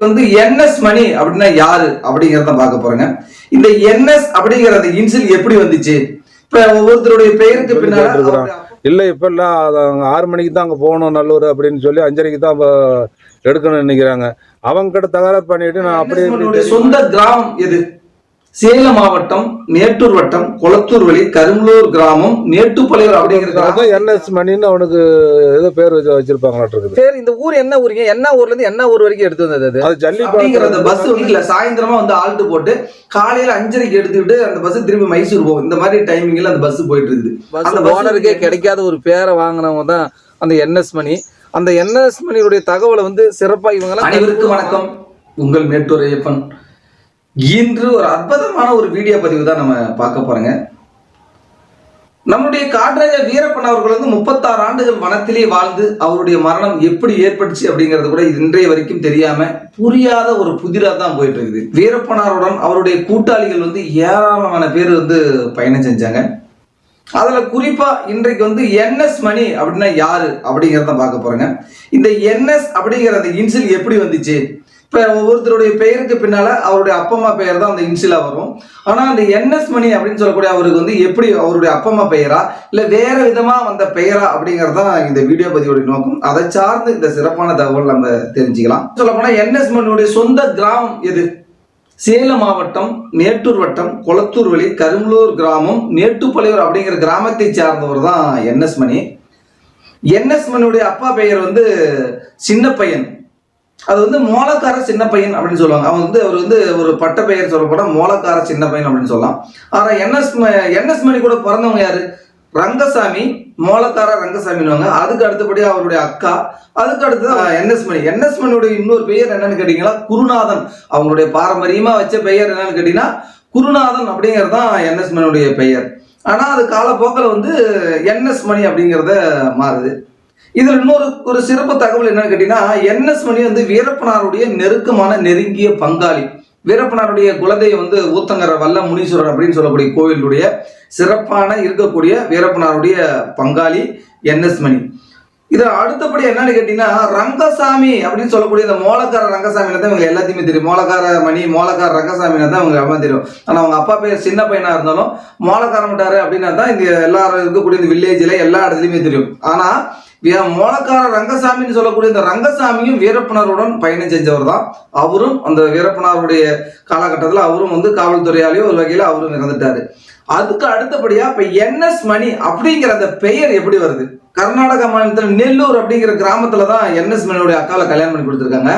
வந்து என்எஸ் மணி அப்படின்னா யாரு அப்படிங்கறத பார்க்க போறேங்க. இந்த என்எஸ் அப்படிங்கறது இன்சில் எப்படி வந்துச்சு? இப்ப ஒவ்வொருத்தருடைய பெயருக்கு பின்னால இல்லை இப்பெல்லாம் ஆறு மணிக்கு தான் அங்கே போகணும் நல்லூர் அப்படின்னு சொல்லி அஞ்சரைக்கு தான் எடுக்கணும்னு நினைக்கிறாங்க. அவங்க கிட்ட தகராறு பண்ணிட்டு நான் அப்படியே. சொந்த கிராமம் எது? சேலம் மாவட்டம் மேட்டூர் வட்டம் கொளத்தூர் வழி கரும்பலூர் கிராமம் மேட்டுப்பாளையம் அப்படிங்கிற அதான் கிராமம் என்எஸ் மணின்னு அவனுக்கு ஏதோ பேர் வச்சு வச்சிருப்பாங்களாட்டு சரி இந்த ஊர் என்ன ஊருங்க? என்ன ஊர்ல இருந்து என்ன ஊர் வரைக்கும் எடுத்து வந்தது அது? அது ஜல்லி அப்படிங்கிற அந்த பஸ் இல்ல சாயந்தரமா வந்து ஆல்ட்டு போட்டு காலையில அஞ்சரைக்கு எடுத்துக்கிட்டு அந்த பஸ் திரும்பி மைசூர் போகும். இந்த மாதிரி டைமிங்ல அந்த பஸ் போயிட்டு இருக்குது. பஸ் அந்த ஓனருக்கே கிடைக்காத ஒரு பேரை வாங்கினவங்க தான் அந்த என்எஸ் மணி. அந்த என்எஸ் மணியுடைய தகவலை வந்து சிறப்பா இவங்க அனைவருக்கும் வணக்கம். உங்கள் மேட்டூர் ஐயப்பன். இன்று ஒரு அற்புதமான ஒரு வீடியோ பதிவு தான் நம்ம பார்க்க போறோங்க. நம்முடைய காட்ராஜா வீரப்பன் அவர்கள் வந்து முப்பத்தாறு ஆண்டுகள் வனத்திலே வாழ்ந்து அவருடைய மரணம் எப்படி ஏற்பட்டுச்சு அப்படிங்கிறது கூட இன்றைய வரைக்கும் தெரியாம புரியாத ஒரு புதிரா தான் போயிட்டு இருக்குது வீரப்பனாருடன் அவருடைய கூட்டாளிகள் வந்து ஏராளமான பேர் வந்து பயணம் செஞ்சாங்க. அதுல குறிப்பா இன்றைக்கு வந்து என்எஸ் மணி அப்படின்னா யாரு அப்படிங்கிறத பார்க்க போறேங்க. இந்த என்எஸ் அப்படிங்கிற அந்த இன்சில் எப்படி வந்துச்சு? இப்போ ஒவ்வொருத்தருடைய பெயருக்கு பின்னால் அவருடைய அப்பா அம்மா பெயர் தான் அந்த இன்சிலாக வரும். ஆனால் அந்த என்எஸ் மணி அப்படின்னு சொல்லக்கூடிய அவருக்கு வந்து எப்படி அவருடைய அப்பா அம்மா பெயரா இல்லை வேறு விதமாக வந்த பெயரா அப்படிங்கிறது தான் இந்த வீடியோ பதிவுடைய நோக்கம். அதை சார்ந்து இந்த சிறப்பான தகவல் நம்ம தெரிஞ்சுக்கலாம். சொல்லப்போனால் என்எஸ் மணியுடைய சொந்த கிராமம் எது? சேலம் மாவட்டம் மேட்டூர் வட்டம் கொளத்தூர் வழி கரும்பலூர் கிராமம் மேட்டுப்பாளையம் அப்படிங்கிற கிராமத்தை சார்ந்தவர் தான் என்எஸ் மணி. என்எஸ் மணியுடைய அப்பா பெயர் வந்து சின்ன பையன் அது வந்து மோளக்கார சின்ன பையன் அப்படின்னு சொல்லுவாங்க. அவன் வந்து அவர் வந்து ஒரு பட்ட பெயர் சொல்லப்போனா மோலக்கார சின்ன பையன் அப்படின்னு சொல்லலாம். ஆனா என்எஸ் என்எஸ் மணி கூட பிறந்தவங்க யாரு? ரங்கசாமி மோலக்கார ரங்கசாமின்னுவாங்க. அதுக்கு அடுத்தபடி அவருடைய அக்கா. அதுக்கு அடுத்து என்எஸ் மணி. என்எஸ் மணியுடைய இன்னொரு பெயர் என்னன்னு கேட்டீங்கன்னா குருநாதன். அவங்களுடைய பாரம்பரியமா வச்ச பெயர் என்னன்னு கேட்டீங்கன்னா குருநாதன் அப்படிங்கிறது தான் என்எஸ் மணியுடைய பெயர். ஆனா அது காலப்போக்கில் வந்து என்எஸ் மணி அப்படிங்கிறத மாறுது. இதுல இன்னொரு ஒரு சிறப்பு தகவல் என்னன்னு கேட்டீங்கன்னா என்எஸ் மணி வந்து வீரப்பனாருடைய நெருக்கமான நெருங்கிய பங்காளி. வீரப்பனாருடைய குலதெய்வம் வந்து ஊத்தங்கர வல்ல முனீஸ்வரர் அப்படின்னு சொல்லக்கூடிய கோவிலுடைய சிறப்பான இருக்கக்கூடிய வீரப்பனாருடைய பங்காளி என்எஸ் மணி. இது அடுத்தபடி என்னன்னு கேட்டீங்கன்னா ரங்கசாமி அப்படின்னு சொல்லக்கூடிய இந்த மோலக்கார ரங்கசாமியில தான் இவங்க எல்லாத்தையுமே தெரியும். மோலக்கார மணி மோலக்கார ரங்கசாமியில தான் இவங்க எல்லாம் தெரியும். ஆனா அவங்க அப்பா பேர் சின்ன பையனா இருந்தாலும் மோளக்காரமிட்டாரு அப்படின்னா தான் இந்த எல்லாரும் இருக்கக்கூடிய இந்த வில்லேஜ்ல எல்லா இடத்துலயுமே தெரியும். ஆனா மோலக்கார ரங்கசாமின்னு சொல்லக்கூடிய இந்த ரங்கசாமியும் வீரப்பனருடன் பயணம் செஞ்சவர் தான். அவரும் அந்த வீரப்பனாருடைய காலகட்டத்தில் அவரும் வந்து காவல்துறையாலேயோ ஒரு வகையில் அவரும் இறந்துட்டாரு. அதுக்கு அடுத்தபடியா இப்ப என்எஸ் மணி அப்படிங்கிற அந்த பெயர் எப்படி வருது? கர்நாடக மாநிலத்தில் நெல்லூர் அப்படிங்கிற கிராமத்துல தான் என்எஸ் மணியுடைய அக்கால கல்யாணம் பண்ணி கொடுத்துருக்காங்க.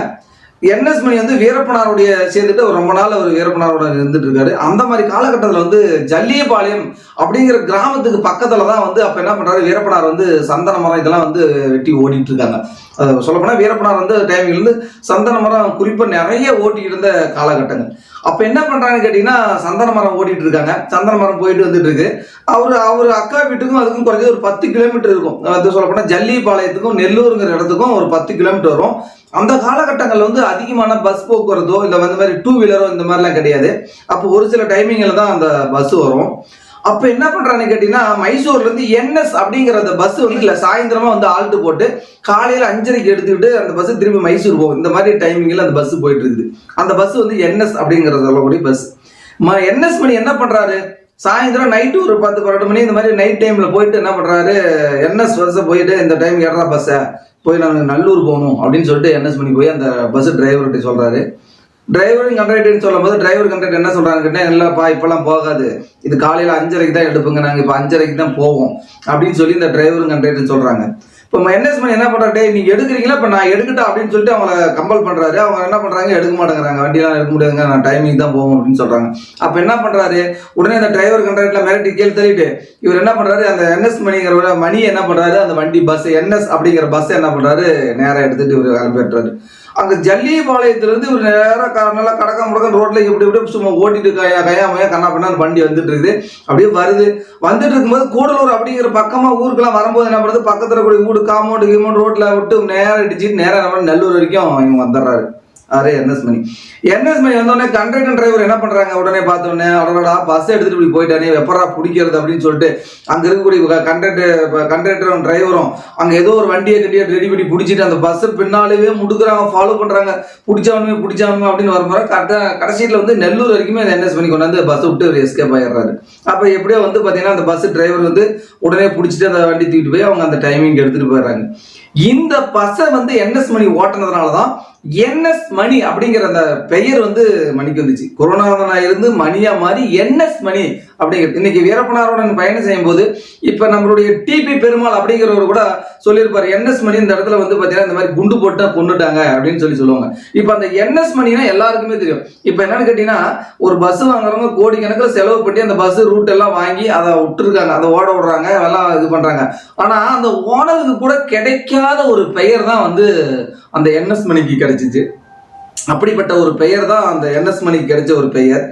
என்எஸ் மணி வந்து வீரப்பனாருடைய சேர்ந்துட்டு அவர் ரொம்ப நாள் அவர் வீரப்பனாரோட இருந்துட்டு இருக்காரு. அந்த மாதிரி காலகட்டத்தில் வந்து ஜல்லியபாளையம் அப்படிங்கிற கிராமத்துக்கு பக்கத்துல தான் வந்து அப்ப என்ன பண்றாரு? வீரப்பனார் வந்து சந்தன மரம் இதெல்லாம் வந்து வெட்டி ஓடிட்டு இருக்காங்க. சொல்லப்போனால் சொல்லப்போனா வீரப்பனார் வந்து டைமிங்ல சந்தன மரம் குறிப்பாக நிறைய ஓட்டிட்டு இருந்த காலகட்டங்கள். அப்போ என்ன பண்ணுறாங்கன்னு கேட்டிங்கன்னா சந்தன மரம் ஓட்டிகிட்டு இருக்காங்க. சந்தன மரம் போயிட்டு வந்துட்டு இருக்கு அவர் அவர் அக்கா வீட்டுக்கும் அதுக்கும் குறைஞ்சது ஒரு பத்து கிலோமீட்டர் இருக்கும். அது சொல்லப்போனால் ஜல்லிபாளையத்துக்கும் நெல்லூருங்கிற இடத்துக்கும் ஒரு பத்து கிலோமீட்டர் வரும். அந்த காலகட்டங்களில் வந்து அதிகமான பஸ் போக்குவரத்தோ இல்லை இந்த மாதிரி டூ வீலரோ இந்த மாதிரிலாம் கிடையாது. அப்போ ஒரு சில டைமிங்கில் தான் அந்த பஸ் வரும். அப்போ என்ன பண்றான்னு கேட்டீங்கன்னா மைசூர்ல இருந்து என்எஸ் அப்படிங்கிற அந்த பஸ் வந்து இல்லை சாயந்தரமா வந்து ஆல்ட்டு போட்டு காலையில அஞ்சரைக்கு எடுத்துக்கிட்டு அந்த பஸ் திரும்பி மைசூர் போகும். இந்த மாதிரி டைமிங்கில் அந்த பஸ் போயிட்டு இருக்குது. அந்த பஸ் வந்து என்எஸ் அப்படிங்கிற சொல்லக்கூடிய பஸ் என்எஸ் மணி என்ன பண்றாரு? சாயந்தரம் நைட்டு ஒரு பத்து பன்னெண்டு மணி இந்த மாதிரி நைட் டைம்ல போயிட்டு என்ன பண்றாரு? என்எஸ் பஸ்ஸை போயிட்டு இந்த டைம் ஏறா பஸ்ஸை போய் நாங்கள் நல்லூர் போகணும் அப்படின்னு சொல்லிட்டு என்எஸ் மணி போய் அந்த பஸ் டிரைவர்கிட்ட சொல்றாரு. டிரைவரும் கண்டக்டர்னு சொல்லும் போது டிரைவர் கண்டக்டர் என்ன சொல்றாங்க கேட்டேன் இல்லப்பா இப்பெல்லாம் போகாது. இது காலையில அஞ்சரைக்கு தான் எடுப்புங்க நாங்க இப்போ அஞ்சரைக்கு தான் போவோம். அப்படின்னு சொல்லி இந்த டிரைவரும் கண்டக்டர் சொல்றாங்க. இப்போ என்எஸ் மணி என்ன பண்றாரு? நீங்க எடுக்கிறீங்களா? இப்போ நான் எடுக்கட்டா? அப்படின்னு சொல்லிட்டு அவங்கள கம்பல் பண்றாரு. அவங்க என்ன பண்றாங்க? எடுக்க மாட்டேங்கிறாங்க. வண்டியெல்லாம் எடுக்க முடியாதுங்க. நான் டைமிங் தான் போவோம் அப்படின்னு சொல்றாங்க. அப்போ என்ன பண்றாரு? உடனே அந்த டிரைவர் கண்டக்டர்ல மிரட்டி கேள்வி தள்ளிட்டு இவர் என்ன பண்றாரு? அந்த என்எஸ் மணிங்கிற மணி என்ன பண்றாரு? அந்த வண்டி பஸ் என்எஸ் அப்படிங்கிற பஸ் என்ன பண்றாரு? நேராக எடுத்துட்டு இவர் கிளம்பிடுறாரு அங்கே ஜல்லிபாளையத்துலேருந்து இருந்து இவர் க- நல்லா கடக்க முடக்க ரோட்டில் இப்படி இப்படி சும்மா ஓட்டிட்டு கையா கையாமையா கண்ணா பண்ணா வண்டி வந்துட்டு இருக்குது. அப்படியே வருது. வந்துட்டு இருக்கும்போது கூடலூர் அப்படிங்கிற பக்கமாக ஊருக்கெல்லாம் வரும்போது என்ன பண்ணுறது? பக்கத்தில் கூடிய வீடு காமௌண்ட் கீமௌண்ட் ரோட்டில் விட்டு நேரா அடிச்சுட்டு நேராக நம்ம நல்லூர் வரைக்கும் இவங்க வந்துடுறாரு. அரே என்எஸ் மணி. என்எஸ் மணி வந்தோடனே கண்டக்டர் டிரைவர் என்ன பண்றாங்க? உடனே பார்த்த உடனே பஸ் எடுத்துட்டு இப்படி போயிட்டானே வெப்பரா பிடிக்கிறது அப்படின்னு சொல்லிட்டு அங்க இருக்கக்கூடிய கண்டக்டர் கண்டக்டரும் டிரைவரும் அங்க ஏதோ ஒரு வண்டியை கட்டியா ரெடி பண்ணி பிடிச்சிட்டு அந்த பஸ் பின்னாலேயே முடுக்குறாங்க ஃபாலோ பண்றாங்க. பிடிச்சவனுமே பிடிச்சவனுமே அப்படின்னு வரும்போது கரெக்டா கடைசியில் வந்து நெல்லூர் வரைக்குமே அந்த என்எஸ் பண்ணி கொண்டாந்து பஸ் விட்டு ஒரு எஸ்கேப் ஆயிடுறாரு. அப்ப எப்படியோ வந்து பாத்தீங்கன்னா அந்த பஸ் டிரைவர் வந்து உடனே பிடிச்சிட்டு அந்த வண்டி தூக்கிட்டு போய் அவங்க அந்த டைமிங் எடுத்துட்டு போயிடுறாங்க. இந்த பஸ்ஸை வந்து என்எஸ் மணி ஓட்டுனதுனால தான் என்எஸ் மணி அப்படிங்கிற அந்த பெயர் வந்து மணிக்கு வந்துச்சு. கொரோனாவனா இருந்து மணியா மாறி என்எஸ் மணி அப்படிங்கிறது. இன்னைக்கு வீரப்பனாருடன் பயணம் செய்யும்போது இப்போ நம்மளுடைய டிபி பெருமாள் அப்படிங்கிறவர் கூட சொல்லியிருப்பார் என்எஸ் மணி இந்த இடத்துல வந்து பார்த்தீங்கன்னா இந்த மாதிரி குண்டு போட்டா கொண்டுட்டாங்க அப்படின்னு சொல்லி சொல்லுவாங்க. இப்போ அந்த என்எஸ் மணினா எல்லாருக்குமே தெரியும். இப்போ என்னன்னு கேட்டீங்கன்னா ஒரு பஸ் வாங்குறவங்க கோடிக்கணக்கில் செலவு பண்ணி அந்த பஸ் ரூட் எல்லாம் வாங்கி அதை விட்டுருக்காங்க. அதை ஓட விடுறாங்க எல்லாம் இது பண்ணுறாங்க ஆனால் அந்த ஓனருக்கு கூட கிடைக்காத ஒரு பெயர் தான் வந்து அந்த என்எஸ் மணிக்கு கிடைச்சிச்சு. அப்படிப்பட்ட ஒரு பெயர் தான் அந்த என்எஸ் மணிக்கு கிடைச்ச ஒரு பெயர்.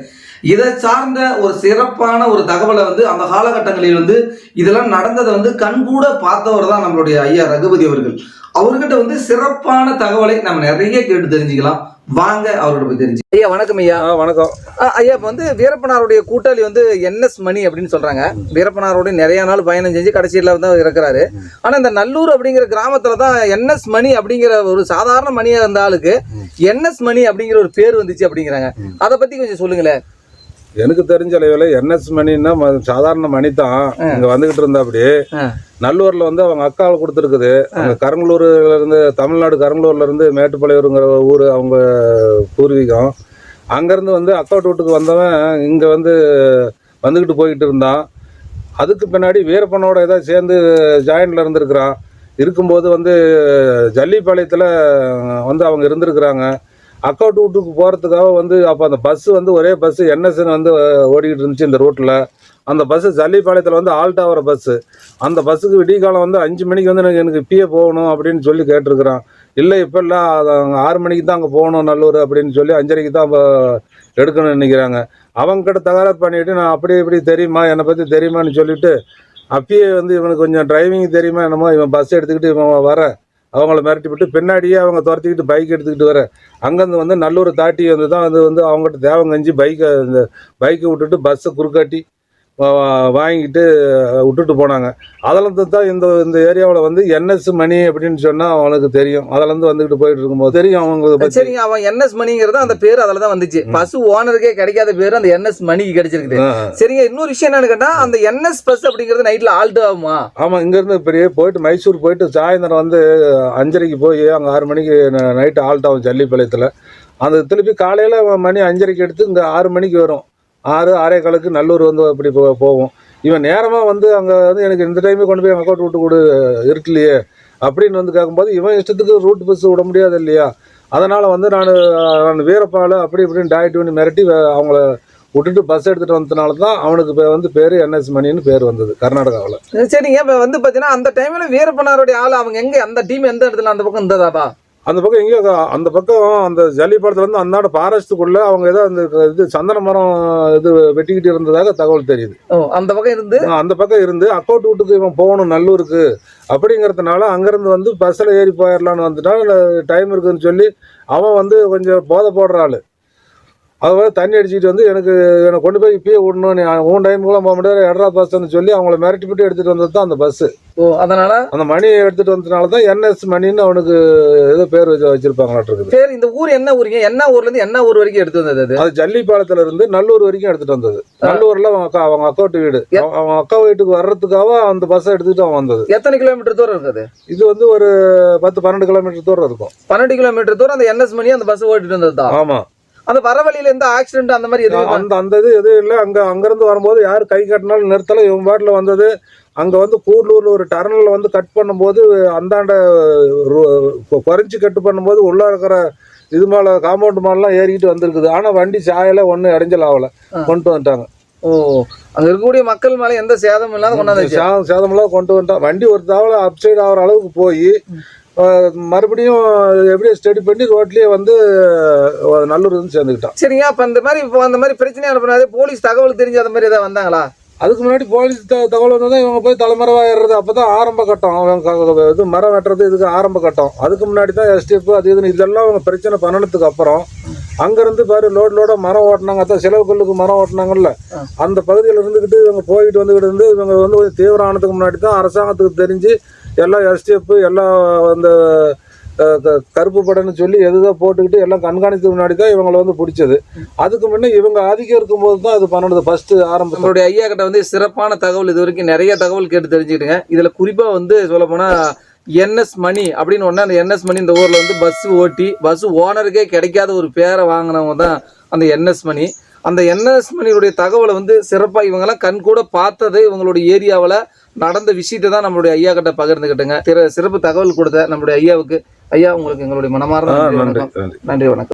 இதை சார்ந்த ஒரு சிறப்பான ஒரு தகவலை வந்து அந்த காலகட்டங்களில் வந்து இதெல்லாம் நடந்ததை வந்து கண்கூட பார்த்தவர் தான் நம்மளுடைய ஐயா ரகுபதி அவர்கள். அவர்கிட்ட வந்து சிறப்பான தகவலை நம்ம நிறைய கேட்டு தெரிஞ்சுக்கலாம். வாங்க அவர்கிட்ட போய் தெரிஞ்சு ஐயா வணக்கம் ஐயா. வணக்கம். ஐயா இப்போ வந்து வீரப்பனாருடைய கூட்டாளி வந்து என்எஸ் மணி அப்படின்னு சொல்றாங்க. வீரப்பனாரோட நிறைய நாள் பயணம் செஞ்சு கடைசியில் வந்து அவர் இருக்கிறாரு ஆனா இந்த நல்லூர் அப்படிங்கிற கிராமத்துல தான் என்எஸ் மணி அப்படிங்கிற ஒரு சாதாரண மணியா இருந்த ஆளுக்கு என்எஸ் மணி அப்படிங்கிற ஒரு பேர் வந்துச்சு அப்படிங்கிறாங்க. அதை பத்தி கொஞ்சம் சொல்லுங்களேன். எனக்கு தெரிஞ்ச அளவில் என்எஸ் மணின்னா சாதாரண மணி தான் இங்க வந்துகிட்டு இருந்தா அப்படி. நல்லூர்ல வந்து அவங்க அக்காவை கொடுத்துருக்குது. அங்க கரங்களூர்ல இருந்து தமிழ்நாடு கரங்களூர்ல இருந்து மேட்டுப்பாளையூருங்கிற ஊர் அவங்க பூர்வீகம். அங்கேருந்து வந்து அக்கா வீட்டுக்கு வந்தவன் இங்க வந்து வந்துக்கிட்டு போய்கிட்டு இருந்தான். அதுக்கு பின்னாடி வீரப்பனோட ஏதாவது சேர்ந்து ஜாயின்ட்ல இருந்திருக்கிறான். இருக்கும்போது வந்து ஜல்லிப்பாளையத்தில் வந்து அவங்க இருந்திருக்கிறாங்க. அக்கௌண்ட் வீட்டுக்கு போகிறதுக்காக வந்து அப்போ அந்த பஸ்ஸு வந்து ஒரே பஸ்ஸு என்எஸ்ன்னு வந்து ஓடிக்கிட்டு இருந்துச்சு இந்த ரூட்டில் அந்த பஸ்ஸு ஜல்லிப்பாளையத்தில் வந்து ஆல்ட் ஆகிற பஸ்ஸு அந்த பஸ்ஸுக்கு விடிய காலம் வந்து அஞ்சு மணிக்கு வந்து எனக்கு எனக்கு பிஏ போகணும் அப்படின்னு சொல்லி கேட்டிருக்கிறான். இல்லை இப்போ இல்லை அது ஆறு மணிக்கு தான் அங்கே போகணும் நல்லூர் அப்படின்னு சொல்லி அஞ்சரைக்கு தான் இப்போ எடுக்கணும்னு நினைக்கிறாங்க. அவங்ககிட்ட தகராறு பண்ணிவிட்டு நான் அப்படி இப்படி தெரியுமா என்னை பற்றி தெரியுமான்னு சொல்லிவிட்டு அப்பயே வந்து இவனுக்கு கொஞ்சம் டிரைவிங் தெரியுமா என்னமோ இவன் பஸ் எடுத்துக்கிட்டு இவன் வர அவங்கள மிரட்டி விட்டு பின்னாடியே அவங்க துரத்திக்கிட்டு பைக் எடுத்துக்கிட்டு வர. அங்கேருந்து வந்து நல்லூர் தாட்டி வந்து தான் அது வந்து அவங்ககிட்ட தேவங்கஞ்சி பைக்கை இந்த பைக்கை விட்டுட்டு பஸ்ஸை குறுக்காட்டி வாங்கிட்டு விட்டுட்டு போனாங்க. அதில் தான் இந்த இந்த ஏரியாவில் வந்து என்எஸ் மணி அப்படின்னு சொன்னால் அவனுக்கு தெரியும். அதிலேருந்து வந்துக்கிட்டு போயிட்டு இருக்கும்போது தெரியும் அவங்களுக்கு சரிங்க அவன் என்எஸ் மணிங்கிறது அந்த பேர் அதில் தான் வந்துச்சு. பஸ் ஓனருக்கே கிடைக்காத பேர் அந்த என்எஸ் மணிக்கு கிடைச்சிருக்குது. சரிங்க இன்னொரு விஷயம் என்னன்னு கேட்டா அந்த என்எஸ் பஸ் அப்படிங்கிறது நைட்ல ஆல்ட் ஆகுமா? ஆமாம் இங்கேருந்து பெரிய போயிட்டு மைசூர் போயிட்டு சாயந்தரம் வந்து அஞ்சரைக்கு போய் அங்கே ஆறு மணிக்கு நைட்டு ஆல்ட் ஆகும் ஜல்லிப்பாளையத்தில். அந்த திருப்பி காலையில் மணி அஞ்சரைக்கு எடுத்து இங்கே ஆறு மணிக்கு வரும். ஆறு ஆறே காலுக்கு நல்லூர் வந்து அப்படி போவோம் போகும். இவன் நேரமாக வந்து அங்கே வந்து எனக்கு இந்த டைமே கொண்டு போய் அக்கௌண்ட் விட்டு கொடு இருக்கலையே அப்படின்னு வந்து கேட்கும்போது இவன் இஷ்டத்துக்கு ரூட் பஸ் விட முடியாது இல்லையா? அதனால் வந்து நான் நான் வீரப்பால் அப்படி இப்படின்னு டாய்ட்டு பண்ணி மிரட்டி அவங்கள விட்டுட்டு பஸ் எடுத்துகிட்டு வந்ததுனால தான் அவனுக்கு வந்து பேர் என்எஸ் மணின்னு பேர் வந்தது கர்நாடகாவில். சரிங்க இப்போ வந்து பார்த்தீங்கன்னா அந்த டைமில் வீரப்பனாருடைய ஆள் அவங்க எங்கே? அந்த டீம் எந்த இடத்துல அந்த பக்கம் இருந்ததாப்பா அந்த பக்கம் எங்கேயோ அந்த பக்கம் அந்த ஜல்லிப்படத்துல இருந்து அந்தாண்ட ஃபாரஸ்ட்டுக்குள்ள அவங்க ஏதோ அந்த இது சந்தன மரம் இது வெட்டிக்கிட்டு இருந்ததாக தகவல் தெரியுது. அந்த பக்கம் இருந்து? அந்த பக்கம் இருந்து அக்கௌண்ட் வீட்டுக்கு இவன் போகணும் நல்லூருக்கு. அப்படிங்கிறதுனால அங்கேருந்து வந்து பஸ்ஸில் ஏறி போயிடலான்னு வந்துட்டான். டைம் இருக்குன்னு சொல்லி அவன் வந்து கொஞ்சம் போதை போடுற ஆள். அவன் தண்ணி அடிச்சுட்டு வந்து எனக்கு என்னை கொண்டு போய் இப்பயே விடணும். மூணு டைம் கூட போக முடியாது. எட்ரா பஸ்ன்னு சொல்லி அவங்கள மிரட்டி விட்டு எடுத்துகிட்டு வந்தது தான் அந்த பஸ்ஸு ஓ அதனால? அந்த மணி எடுத்துகிட்டு வந்ததுனால தான் என்எஸ் மணின்னு அவனுக்கு ஏதோ பேர் வச்சு வச்சிருப்பாங்களாட்டு சரி இந்த ஊர் என்ன ஊருங்க? என்ன ஊர்ல இருந்து என்ன ஊர் வரைக்கும் எடுத்து வந்தது அது? அது ஜல்லிப்பாளையத்துல இருந்து நல்லூர் வரைக்கும் எடுத்துட்டு வந்தது. நல்லூர்ல அவங்க அக்கா அவங்க அக்காட்டு வீடு. அவ- அவங்க அக்கா வீட்டுக்கு வர்றதுக்காக அந்த பஸ்ஸை எடுத்துட்டு அவன் வந்தது. எத்தனை கிலோமீட்டர் தூரம் இருக்குது இது வந்து ஒரு பத்து பன்னெண்டு கிலோமீட்டர் தூரம் இருக்கும். பன்னெண்டு கிலோமீட்டர் தூரம் அந்த என்எஸ் மணி அந்த பஸ் ஓட்டிட்டு வந்தது தான்? ஆமா. அந்த வர வழியில எந்த ஆக்சிடென்ட் அந்த மாதிரி எதுவும் அந்த அந்த இது எதுவும் இல்லை. அங்க அங்கிருந்து வரும்போது யார் கை கட்டினாலும் நிறுத்தல. இவன் பாட்டில் வந்தது. அங்க வந்து கூடலூர்ல ஒரு டர்னல்ல வந்து கட் பண்ணும்போது அந்தாண்ட ரு- கொ- குறைச்சி கட்டு பண்ணும்போது உள்ள இருக்கிற இது மேல காம்பவுண்ட் மேலாம் ஏறிக்கிட்டு வந்திருக்குது. ஆனா வண்டி சாயல ஒன்றும் இடைஞ்சல் ஆகல. கொண்டு வந்துட்டாங்க. ஓ அங்க இருக்கக்கூடிய மக்கள் மேல எந்த சேதமும் இல்லாத கொண்டாந்து சேதம் சேதமெல்லாம் கொண்டு வந்துட்டான் வண்டி ஒரு தவளை அப்சைட் ஆகிற அளவுக்கு போய் மறுபடியும் எப்படி ஸ்டடி பண்ணி ரோட்லயே வந்து நல்லூர் வந்து சேர்ந்துக்கிட்டான். சரிங்க அப்ப அந்த மாதிரி இப்போ அந்த மாதிரி பிரச்சனை அனுப்புனாது போலீஸ் தகவல் தெரிஞ்சு அந்த மாதிரி ஏதாவது வந்தாங்களா? அதுக்கு முன்னாடி போலீஸ் த- தகவல் வந்து தான் இவங்க போய் தலைமறைவாக ஏறுறது அப்போ தான் ஆரம்ப கட்டம். அவங்க இது மரம் வெட்டுறது இதுக்கு ஆரம்ப கட்டம். அதுக்கு முன்னாடி தான் எஸ்டிஎஃப் அது இதுன்னு இதெல்லாம் அவங்க பிரச்சனை பண்ணினதுக்கு அப்புறம் அங்கேருந்து பாரு லோட் லோட மரம் ஓட்டினாங்க. அதான் செலவு மரம் ஓட்டினாங்கல்ல. அந்த பகுதியில் இருந்துக்கிட்டு இவங்க போயிட்டு வந்துக்கிட்டு இருந்து இவங்க வந்து கொஞ்சம் தீவிரம் ஆனதுக்கு முன்னாடி தான் அரசாங்கத்துக்கு தெரிஞ்சு எல்லாம் எஸ்டிஎஃப் எல்லாம் அந்த கருப்பு படம்னு சொல்லி எதுதான் போட்டுக்கிட்டு எல்லாம் கண்காணித்துக்கு முன்னாடி தான் இவங்களை வந்து பிடிச்சது. அதுக்கு முன்னே இவங்க ஆதிக்கம் இருக்கும்போது தான் இது பண்ணது ஃபர்ஸ்ட் ஆரம்பம் நம்மளுடைய ஐயா கிட்ட வந்து சிறப்பான தகவல் இது வரைக்கும் நிறைய தகவல் கேட்டு தெரிஞ்சுக்கிட்டுங்க. இதில் குறிப்பாக வந்து சொல்ல போனால் என்எஸ் மணி அப்படின்னு ஒன்று அந்த என்எஸ் மணி இந்த ஊரில் வந்து பஸ் ஓட்டி பஸ் ஓனருக்கே கிடைக்காத ஒரு பேரை வாங்கினவங்க தான் அந்த என்எஸ் மணி. அந்த என்எஸ் மணியுடைய தகவலை வந்து சிறப்பாக இவங்கெல்லாம் கண் கூட பார்த்தது இவங்களுடைய ஏரியாவில் நடந்த விஷயத்தை தான் நம்மளுடைய ஐயா கிட்ட பகிர்ந்துக்கிட்டுங்க. சிறப்பு தகவல் கொடுத்த நம்மளுடைய ஐயாவுக்கு ஐயா உங்களுக்கு எங்களுடைய மனமார்ந்த நன்றி வணக்கம்.